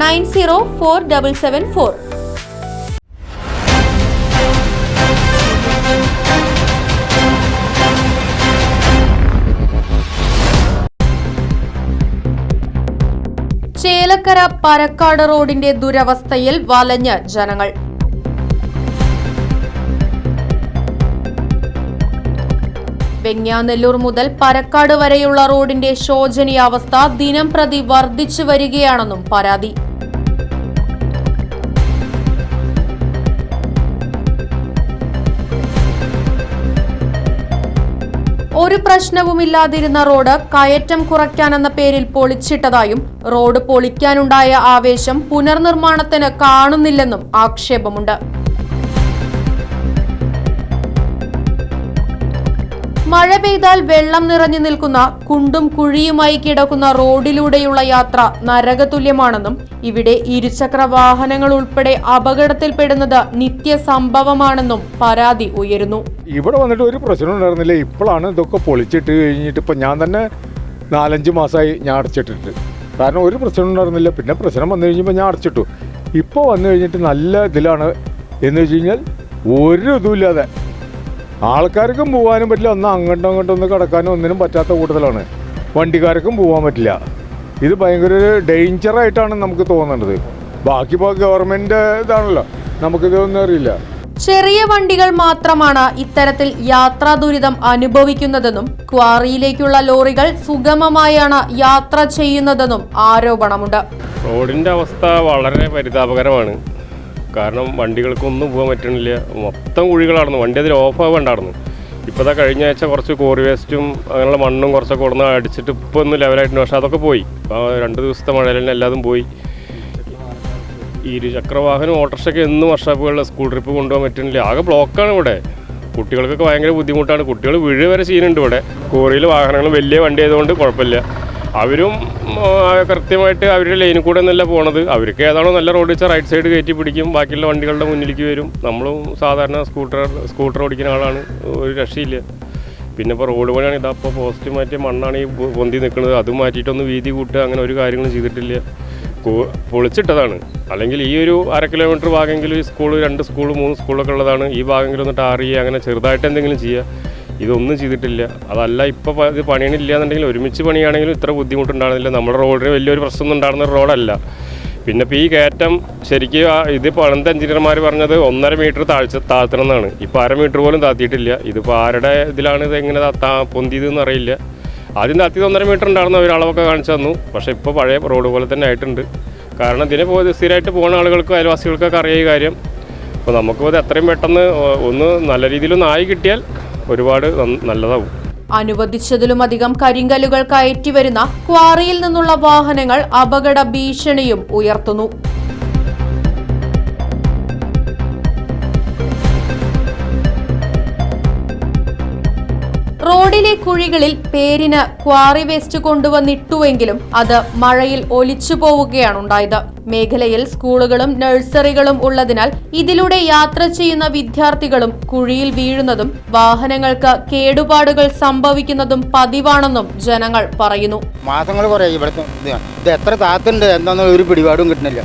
nine zero four double seven four. Chelakkara Parakkad റോഡിന്റെ ദുരവസ്ഥയിൽ വലഞ്ഞ് ജനങ്ങൾ. വെങ്ങാനെല്ലൂർ മുതൽ പരക്കാട് വരെയുള്ള റോഡിന്റെ ശോചനീയാവസ്ഥ ദിനം പ്രതി വർദ്ധിച്ചു വരികയാണെന്നും പരാതി. ഒരു പ്രശ്നവുമില്ലാതിരുന്ന റോഡ് കയറ്റം കുറയ്ക്കാനെന്ന പേരിൽ പൊളിച്ചിട്ടതായും റോഡ് പൊളിക്കാനുണ്ടായ ആവേശം പുനർനിർമ്മാണത്തിന് കാണുന്നില്ലെന്നും ആക്ഷേപമുണ്ട്. മഴ പെയ്താൽ വെള്ളം നിറഞ്ഞു നിൽക്കുന്ന കുണ്ടും കുഴിയുമായി കിടക്കുന്ന റോഡിലൂടെയുള്ള യാത്ര നരകതുല്യമാണെന്നും ഇവിടെ ഇരുചക്ര വാഹനങ്ങൾ ഉൾപ്പെടെ അപകടത്തിൽപ്പെടുന്നത് നിത്യസംഭവമാണെന്നും പരാതി ഉയരുന്നു. ഇവിടെ വന്നിട്ട് ഒരു പ്രശ്നം ഉണ്ടായിരുന്നില്ല. ഇപ്പോഴാണ് ഇതൊക്കെ പൊളിച്ചിട്ട് കഴിഞ്ഞിട്ട് ഇപ്പം ഞാൻ തന്നെ നാലഞ്ച് മാസമായി ഞാൻ അടച്ചിട്ടുണ്ട്. കാരണം ഒരു പ്രശ്നം ഉണ്ടായിരുന്നില്ല. പിന്നെ പ്രശ്നം വന്നു കഴിഞ്ഞപ്പോൾ ഞാൻ അടച്ചിട്ടു. ഇപ്പോൾ വന്നു കഴിഞ്ഞിട്ട് നല്ല ഇതിലാണ്. എന്ന് വെച്ച് കഴിഞ്ഞാൽ ഒരു ഇതുമില്ലാതെ ആൾക്കാർക്കും പോകാനും പറ്റില്ല. ഒന്ന് അങ്ങോട്ടും അങ്ങോട്ടും ഒന്ന് കിടക്കാനും ഒന്നിനും പറ്റാത്ത കൂട്ടത്തിലാണ്. വണ്ടിക്കാർക്കും പോകാൻ പറ്റില്ല. ഇത് ഭയങ്കര ഒരു ഡേഞ്ചറായിട്ടാണ് നമുക്ക് തോന്നുന്നത് ബാക്കി ഗവൺമെന്റ് ഗവൺമെന്റ് ഇതാണല്ലോ. നമുക്കിതൊന്നും അറിയില്ല. ചെറിയ വണ്ടികൾ മാത്രമാണ് ഇത്തരത്തിൽ യാത്രാ ദുരിതം അനുഭവിക്കുന്നതെന്നും ക്വാറിയിലേക്കുള്ള ലോറികൾ സുഗമമായാണ് യാത്ര ചെയ്യുന്നതെന്നും ആരോപണമുണ്ട്. റോഡിന്റെ അവസ്ഥ വളരെ പരിതാപകരമാണ്. കാരണം വണ്ടികൾക്കൊന്നും പോകാൻ പറ്റണില്ല. മൊത്തം കുഴികളായിരുന്നു. വണ്ടി അതിൽ ഓഫ് ആവുണ്ടായിരുന്നു. ഇപ്പോൾ കഴിഞ്ഞ ആഴ്ച കുറച്ച് കോറി വേസ്റ്റും അങ്ങനെയുള്ള മണ്ണും കുറച്ചൊക്കെ കൊടുന്ന് അടിച്ചിട്ട് ഇപ്പോൾ ഒന്ന് ലെവലായിട്ടുണ്ട് പക്ഷേ അതൊക്കെ പോയി. അപ്പോൾ രണ്ട് ദിവസത്തെ മഴയിൽ തന്നെ എല്ലാതും പോയി. ഇരുചക്ര വാഹനം ഓട്ടോറിക്ഷയ്ക്ക് എന്നും വർഷാപ്പുകളിൽ സ്കൂൾ ട്രിപ്പ് കൊണ്ടുപോകാൻ പറ്റുന്നില്ല ആകെ ബ്ലോക്കാണ് ഇവിടെ. കുട്ടികൾക്കൊക്കെ ഭയങ്കര ബുദ്ധിമുട്ടാണ്. കുട്ടികൾ വീഴ് വരെ ചെയ്യുന്നുണ്ട് ഇവിടെ. കോറിയിൽ വാഹനങ്ങൾ വലിയ വണ്ടി ആയതുകൊണ്ട് കുഴപ്പമില്ല. അവരും കൃത്യമായിട്ട് അവരുടെ ലൈനിൽ കൂടെ നല്ല പോണത്. അവർക്ക് ഏതാണോ നല്ല റോഡ് വെച്ചാൽ റൈറ്റ് സൈഡ് കയറ്റി പിടിക്കും. ബാക്കിയുള്ള വണ്ടികളുടെ മുന്നിലേക്ക് വരും. നമ്മളും സാധാരണ സ്കൂട്ടർ സ്കൂട്ടർ ഓടിക്കുന്ന ആളാണ്. ഒരു രക്ഷയില്ല. പിന്നെ ഇപ്പോൾ റോഡ് പണിയാണ് ഇതാ ഇപ്പോൾ പോസ്റ്റ് മാറ്റി മണ്ണാണ് ഈ പൊന്തി നിൽക്കുന്നത് അത് മാറ്റിയിട്ടൊന്ന് വീതി കൂട്ടുക അങ്ങനെ ഒരു കാര്യങ്ങളും ചെയ്തിട്ടില്ല. പൊളിച്ചിട്ടതാണ്. അല്ലെങ്കിൽ ഈ ഒരു അര കിലോമീറ്റർ ഭാഗമെങ്കിലും ഈ സ്കൂൾ രണ്ട് സ്കൂൾ മൂന്ന് സ്കൂളൊക്കെ ഉള്ളതാണ്. ഈ ഭാഗമെങ്കിലും ഒന്ന് ടാർ ചെയ്യുക അങ്ങനെ ചെറുതായിട്ട് എന്തെങ്കിലും ചെയ്യുക. ഇതൊന്നും ചെയ്തിട്ടില്ല. അതല്ല ഇപ്പോൾ ഇത് പണിയണില്ല എന്നുണ്ടെങ്കിൽ ഒരുമിച്ച് പണിയാണെങ്കിലും ഇത്ര ബുദ്ധിമുട്ടുണ്ടാകുന്നില്ല നമ്മുടെ റോഡിന് വലിയൊരു പ്രശ്നമൊന്നും ഉണ്ടാകുന്ന റോഡല്ല. പിന്നെ ഇപ്പോൾ ഈ കയറ്റം ശരിക്കും ഇത് പണത്തെ എഞ്ചിനീയർമാർ പറഞ്ഞത് ഒന്നര മീറ്റർ താഴ്ച താഴ്ത്തണം എന്നാണ് ഇപ്പോൾ അര മീറ്റർ പോലും താത്തിയിട്ടില്ല. ഇതിപ്പോൾ ആരുടെ ഇതിലാണ് ഇത് എങ്ങനെ പൊന്തിയതെന്ന് അറിയില്ല. ആദ്യം താത്തിയത് ഒന്നര മീറ്റർ ഉണ്ടാകുന്ന ഒരളവൊക്കെ കാണിച്ചു തന്നു. പക്ഷേ ഇപ്പോൾ പഴയ റോഡ് പോലെ തന്നെ ആയിട്ടുണ്ട്. കാരണം ഇതിനെ പോയത് സ്ഥിരമായിട്ട് പോകുന്ന ആളുകൾക്കും അയൽവാസികൾക്കൊക്കെ അറിയാം ഈ കാര്യം. അപ്പോൾ നമുക്കിത് എത്രയും പെട്ടെന്ന് ഒന്ന് നല്ല രീതിയിലൊന്ന് ആയി കിട്ടിയാൽ ഒരുപാട് നല്ലതാവും. അനുവദിച്ചതിലുമധികം കരിങ്കല്ലുകൾ കയറ്റി വരുന്ന ക്വാറിയിൽ നിന്നുള്ള വാഹനങ്ങൾ അപകട ഭീഷണിയും ഉയർത്തുന്നു. റോഡിലെ കുഴികളിൽ പേരിന് ക്വാറി വേസ്റ്റ് കൊണ്ടുവന്നിട്ടുവെങ്കിലും അത് മഴയിൽ ഒലിച്ചു പോവുകയാണ് ഉണ്ടായത് മേഖലയിൽ സ്കൂളുകളും നഴ്സറികളും ഉള്ളതിനാൽ ഇതിലൂടെ യാത്ര ചെയ്യുന്ന വിദ്യാർത്ഥികളും കുഴിയിൽ വീഴുന്നതും വാഹനങ്ങൾക്ക് കേടുപാടുകൾ സംഭവിക്കുന്നതും പതിവാണെന്നും ജനങ്ങൾ പറയുന്നു. മാസങ്ങൾ കുറേ ഇവിടുത്തെ ഇത് എത്ര താത്തുണ്ട് എന്താണെന്ന് ഒരു പിടിപാടും കിട്ടുന്നില്ല.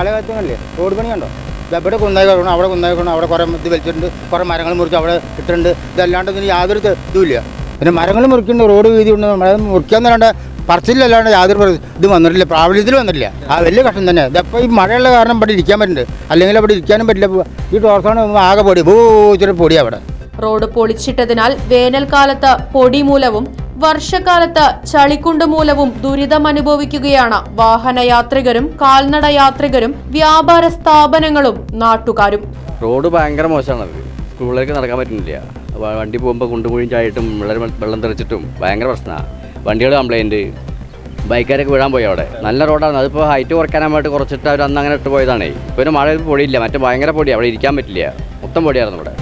പല കാര്യത്തിനല്ലേ? റോഡ് പണി കണ്ടോ? ഇത് എവിടെ കുന്നായി കിടക്കണം അവിടെ കുന്നായി കിടക്കണം അവിടെ കുറേ ഇത് വലിച്ചിട്ടുണ്ട്. കുറേ മരങ്ങൾ മുറിച്ച് അവിടെ ഇട്ടിട്ടുണ്ട്. ഇതല്ലാണ്ട് ഇതിന് യാതൊരു ഇത് ഇതുമില്ല പിന്നെ മരങ്ങൾ മുറിക്കുന്നുണ്ട് റോഡ് വീതി ഉണ്ട് മരം മുറിക്കാന്നല്ലാണ്ട് പറച്ചിലല്ലാണ്ട് യാതൊരു ഇത് വന്നിട്ടില്ല പ്രാബല്യത്തിൽ വന്നിട്ടില്ല. ആ വലിയ കഷ്ടം തന്നെ. ഇതപ്പോൾ ഈ മഴയുള്ള കാരണം ഇവിടെ ഇരിക്കാൻ പറ്റുന്നുണ്ട് അല്ലെങ്കിൽ അവിടെ ഇരിക്കാനും പറ്റില്ല. ഈ ടോർസാണ് ആകെ പൊടി ഭൂച്ചിട്ട് പൊടി അവിടെ. റോഡ് പൊളിച്ചിട്ടതിനാൽ വേനൽക്കാലത്ത് പൊടി മൂലവും വർഷക്കാലത്ത് ചളിക്കുണ്ട് മൂലവും ദുരിതം അനുഭവിക്കുകയാണ്. വാഹനയാത്രികരും കാൽനട യാത്രികരും വ്യാപാര സ്ഥാപനങ്ങളും നാട്ടുകാരും. റോഡ് ഭയങ്കര മോശമാണത് സ്കൂളിലേക്ക് നടക്കാൻ പറ്റുന്നില്ല. വണ്ടി പോകുമ്പോൾ കുണ്ടുമുഴിയും ചായിട്ടും വെള്ളം വെള്ളം തെറിച്ചിട്ടും ഭയങ്കര പ്രശ്നമാണ് വണ്ടികൾ കംപ്ലൈന്റ് ബൈക്കാരൊക്കെ വീഴാൻ പോയി അവിടെ. നല്ല റോഡാണ്. അതിപ്പോൾ ഹൈറ്റ് കുറയ്ക്കാനായിട്ട് കുറച്ചിട്ട് അവർ അന്ന് അങ്ങനെ ഇട്ട് പോയതാണേ. ഇപ്പോൾ ഒരു മഴ പൊടിയില്ല. മറ്റേ ഭയങ്കര പൊടി അവിടെ ഇരിക്കാൻ പറ്റില്ല. മൊത്തം പൊടിയായിരുന്നു ഇവിടെ.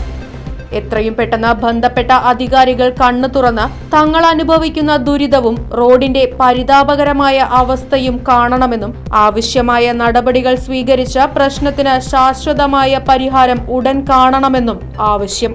എത്രയും പെട്ടെന്ന് ബന്ധപ്പെട്ട അധികാരികൾ കണ്ണു തുറന്ന് തങ്ങൾ അനുഭവിക്കുന്ന ദുരിതവും റോഡിന്റെ പരിതാപകരമായ അവസ്ഥയും കാണണമെന്നും ആവശ്യമായ നടപടികൾ സ്വീകരിച്ച പ്രശ്നത്തിന് ശാശ്വതമായ പരിഹാരം ഉടൻ കാണണമെന്നും ആവശ്യം.